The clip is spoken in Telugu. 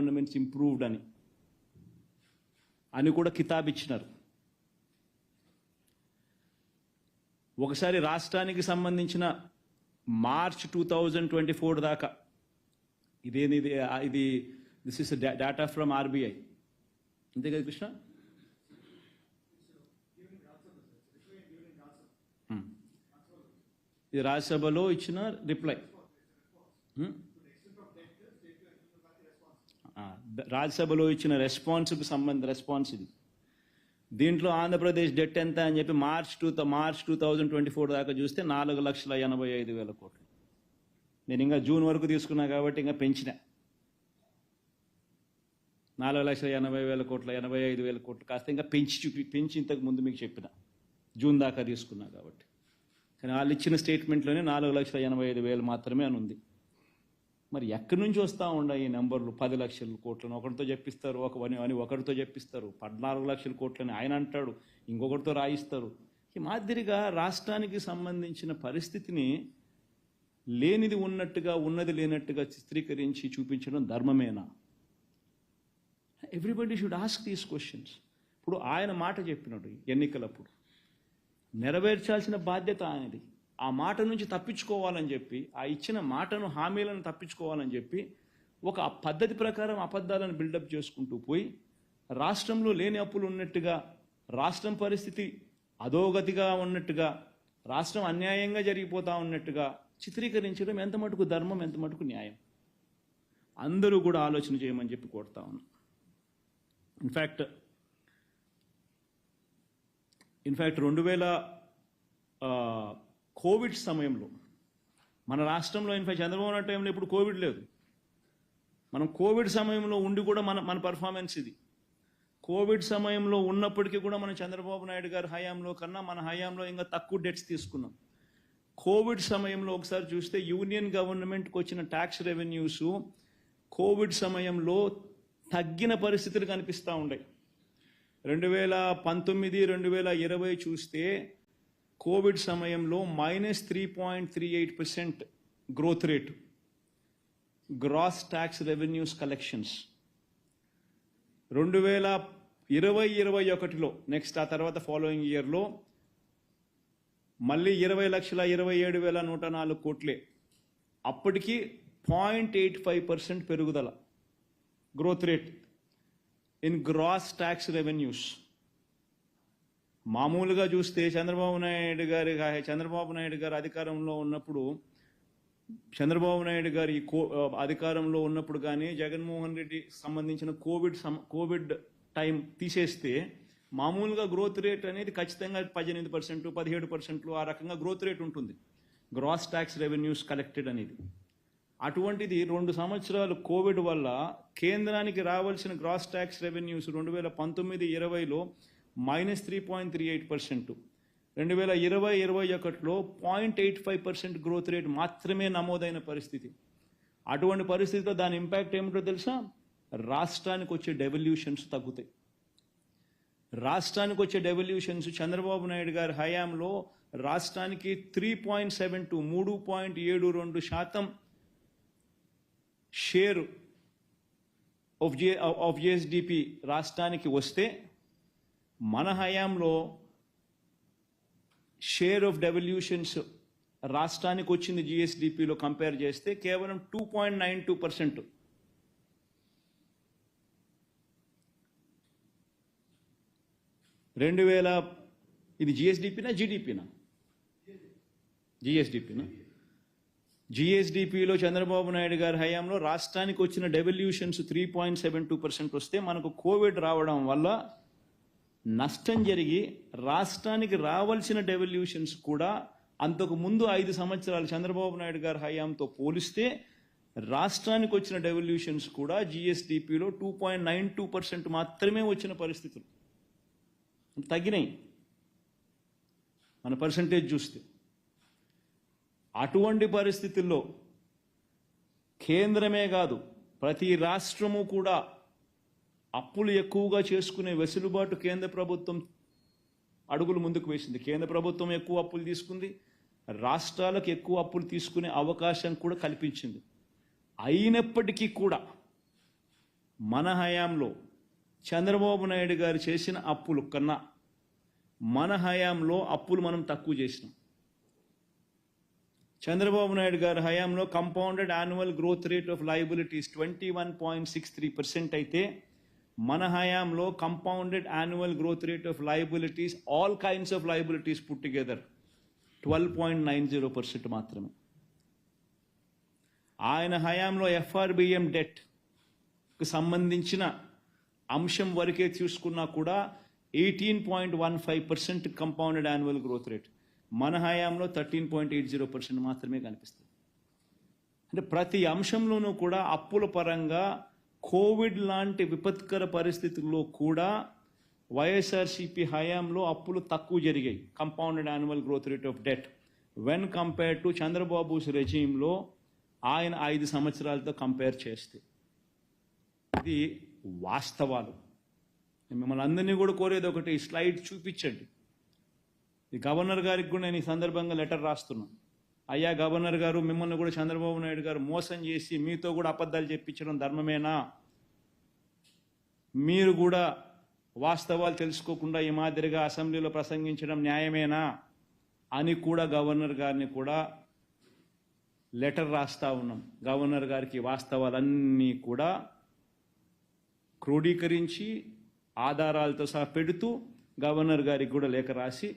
గవర్నమెంట్స్ ఇంప్రూవ్డ్ అని. అని కూడా కితాబ్ ఇచ్చినారు ఒకసారి రాష్ట్రానికి సంబంధించిన March two thousand twenty four దాకా ఇదేది ఇది this is data from RBI అంతే కదా కృష్ణ? Hmm. ఇది రాజ్యసభలో ఇచ్చిన రిప్లై రాజ్యసభలో ఇచ్చిన రెస్పాన్స్కి సంబంధ రెస్పాన్స్ ఇది. దీంట్లో ఆంధ్రప్రదేశ్ డెట్ ఎంత అని చెప్పి March two March two thousand twenty four దాకా చూస్తే నాలుగు లక్షల ఎనభై ఐదు వేల కోట్లు. నేను ఇంకా జూన్ వరకు తీసుకున్నా కాబట్టి ఇంకా పెంచిన. నాలుగు లక్షల ఎనభై వేల కోట్ల ఎనభై ఐదు వేల కోట్లు కాస్త ఇంకా పెంచి చూపి పెంచి ఇంతకు ముందు మీకు చెప్పిన. జూన్ దాకా తీసుకున్నా కాబట్టి. కానీ వాళ్ళు ఇచ్చిన స్టేట్మెంట్లోనే నాలుగు లక్షల ఎనభై ఐదు వేలు మాత్రమే అని ఉంది. మరి ఎక్కడి నుంచి వస్తూ ఉన్నాయి ఈ నెంబర్లు? పది లక్షల కోట్లను ఒకరితో చెప్పిస్తారు ఒక అని అని ఒకరితో చెప్పిస్తారు. పద్నాలుగు లక్షల కోట్లని ఆయన అంటాడు ఇంకొకరితో రాయిస్తారు. ఈ మాదిరిగా రాష్ట్రానికి సంబంధించిన పరిస్థితిని లేనిది ఉన్నట్టుగా ఉన్నది లేనట్టుగా చిత్రీకరించి చూపించడం ధర్మమేనా? Everybody should ask these questions ఇప్పుడు ఆయన మాట చెప్పినాడు ఎన్నికలప్పుడు. నెరవేర్చాల్సిన బాధ్యత ఆయనది. ఆ మాట నుంచి తప్పించుకోవాలని చెప్పి ఆ ఇచ్చిన మాటను హామీలను తప్పించుకోవాలని చెప్పి ఒక పద్ధతి ప్రకారం అబద్ధాలను బిల్డప్ చేసుకుంటూ పోయి రాష్ట్రంలో లేని అప్పులు ఉన్నట్టుగా రాష్ట్రం పరిస్థితి అధోగతిగా ఉన్నట్టుగా రాష్ట్రం అన్యాయంగా జరిగిపోతా ఉన్నట్టుగా చిత్రీకరించడం ఎంత మటుకు ధర్మం ఎంత మటుకు న్యాయం? అందరూ కూడా ఆలోచన చేయమని చెప్పి కోరుతా ఉన్నాం. ఇన్ఫ్యాక్ట్ ఇన్ఫ్యాక్ట్ రెండు వేల కోవిడ్ సమయంలో మన రాష్ట్రంలో ఇన్ఫాక్ట్ చంద్రబాబు నాయుడు టైంలో ఇప్పుడు కోవిడ్ లేదు. మనం కోవిడ్ సమయంలో ఉండి కూడా మన మన పర్ఫార్మెన్స్ ఇది. కోవిడ్ సమయంలో ఉన్నప్పటికీ కూడా మనం చంద్రబాబు నాయుడు గారి హయాంలో కన్నా మన హయాంలో ఇంకా తక్కువ డెట్స్ తీసుకున్నాం. కోవిడ్ సమయంలో ఒకసారి చూస్తే యూనియన్ గవర్నమెంట్కి వచ్చిన ట్యాక్స్ రెవెన్యూస్ కోవిడ్ సమయంలో తగ్గిన పరిస్థితులు కనిపిస్తూ ఉన్నాయి. రెండు వేల పంతొమ్మిది రెండు వేల ఇరవై చూస్తే కోవిడ్ సమయంలో minus three point three eight percent growth rate. Gross tax revenues collections. రెండు వేల ఇరవై ఇరవై ఒకటిలో నెక్స్ట్ ఆ తర్వాత ఫాలోయింగ్ ఇయర్లో మళ్ళీ ఇరవై లక్షల ఇరవై ఏడు వేల నూట నాలుగు కోట్లే. అప్పటికి పాయింట్ ఎయిట్ ఫైవ్ పర్సెంట్ పెరుగుదల. Growth rate. In gross tax revenues. మామూలుగా చూస్తే చంద్రబాబు నాయుడు గారి చంద్రబాబు నాయుడు గారు అధికారంలో ఉన్నప్పుడు చంద్రబాబు నాయుడు గారి ఈ కో అధికారంలో ఉన్నప్పుడు కానీ జగన్మోహన్ రెడ్డి సంబంధించిన కోవిడ్ కోవిడ్ టైం తీసేస్తే మామూలుగా గ్రోత్ రేట్ అనేది ఖచ్చితంగా పద్దెనిమిది పర్సెంట్ పదిహేడు పర్సెంట్లు ఆ రకంగా గ్రోత్ రేట్ ఉంటుంది. గ్రాస్ ట్యాక్స్ రెవెన్యూస్ కలెక్టెడ్ అనేది. అటువంటిది రెండు సంవత్సరాలు కోవిడ్ వల్ల కేంద్రానికి రావాల్సిన గ్రాస్ ట్యాక్స్ రెవెన్యూస్ రెండు వేల పంతొమ్మిది ఇరవైలో minus three point three eight percent రెండు వేల ఇరవై ఇరవై ఒకటిలో point eight five percent growth rate మాత్రమే నమోదైన పరిస్థితి. అటువంటి పరిస్థితిలో దాని ఇంపాక్ట్ ఏమిటో తెలుసా? రాష్ట్రానికి వచ్చే డెవల్యూషన్స్ తగ్గుతాయి. రాష్ట్రానికి వచ్చే డెవల్యూషన్స్ చంద్రబాబు నాయుడు గారి హయాంలో రాష్ట్రానికి త్రీ పాయింట్ సెవెన్ టూ మూడు పాయింట్ ఏడు రెండు శాతం share of the of GSDP రాష్ట్రానికి వస్తే మన హయాంలో షేర్ ఆఫ్ డెవల్యూషన్స్ రాష్ట్రానికి వచ్చింది జిఎస్డిపిలో కంపేర్ చేస్తే కేవలం two point nine two percent రెండు వేల ఇది జిఎస్డిపినా జీడిపినా జిఎస్డిపినా జిఎస్డిపిలో చంద్రబాబు నాయుడు గారి హయాంలో రాష్ట్రానికి వచ్చిన devolutions three point seven two percent వస్తే మనకు కోవిడ్ రావడం వల్ల నష్టం జరిగి రాష్ట్రానికి రావాల్సిన డెవల్యూషన్స్ కూడా అంతకు ముందు ఐదు సంవత్సరాలు చంద్రబాబు నాయుడు గారి హయాంతో పోలిస్తే రాష్ట్రానికి వచ్చిన డెవల్యూషన్స్ కూడా జిఎస్డిపిలో two point nine two percent మాత్రమే వచ్చిన పరిస్థితులు. తగ్గినాయి. మన పర్సంటేజ్ చూస్తే. అటువంటి పరిస్థితుల్లో కేంద్రమే కాదు ప్రతి రాష్ట్రము కూడా అప్పులు ఎక్కువగా చేసుకునే వెసులుబాటు కేంద్ర ప్రభుత్వం అడుగులు ముందుకు వేసింది. కేంద్ర ప్రభుత్వం ఎక్కువ అప్పులు తీసుకుంది. రాష్ట్రాలకు ఎక్కువ అప్పులు తీసుకునే అవకాశం కూడా కల్పించింది. అయినప్పటికీ కూడా మన హయాంలో చంద్రబాబు నాయుడు గారు చేసిన అప్పులు కన్నా మన హయాంలో అప్పులు మనం తక్కువ చేసినాం. చంద్రబాబు నాయుడు గారి హయాంలో compounded annual growth rate of liabilities twenty one point six three percent అయితే మన హయాంలో compounded annual growth rate of liabilities all kinds of liabilities put together twelve point nine zero percent మాత్రమే. ఆయన హయాంలో ఎఫ్ఆర్బిఎం డెట్కి సంబంధించిన అంశం వరకే చూసుకున్నా కూడా eighteen point one five percent compounded annual growth rate మన హయాంలో thirteen point eight zero percent మాత్రమే కనిపిస్తుంది. అంటే ప్రతి అంశంలోనూ కూడా అప్పుల పరంగా కోవిడ్ లాంటి విపత్కర పరిస్థితుల్లో కూడా వైఎస్ఆర్సీపీ హయాంలో అప్పులు తక్కువ జరిగాయి. Compounded annual growth rate of debt when compare to Chandrababu's రెజీంలో ఆయన ఐదు సంవత్సరాలతో కంపేర్ చేస్తే ఇది వాస్తవాలు. మిమ్మల్ని అందరినీ కూడా కోరేది ఒకటి స్లైడ్ చూపించండి. ఈ గవర్నర్ గారికి కూడా నేను ఈ సందర్భంగా లెటర్ రాస్తున్నాను. అయ్యా గవర్నర్ గారు మిమ్మల్ని కూడా చంద్రబాబు నాయుడు గారు మోసం చేసి మీతో కూడా అబద్ధాలు చెప్పించడం ధర్మమేనా? మీరు కూడా వాస్తవాలు తెలుసుకోకుండా ఈ మాదిరిగా అసెంబ్లీలో ప్రసంగించడం న్యాయమేనా? అని కూడా గవర్నర్ గారిని కూడా లెటర్ రాస్తా ఉన్నాం. గవర్నర్ గారికి వాస్తవాలన్నీ కూడా క్రోడీకరించి ఆధారాలతో సహా పెడుతూ గవర్నర్ గారికి కూడా లేఖ రాసి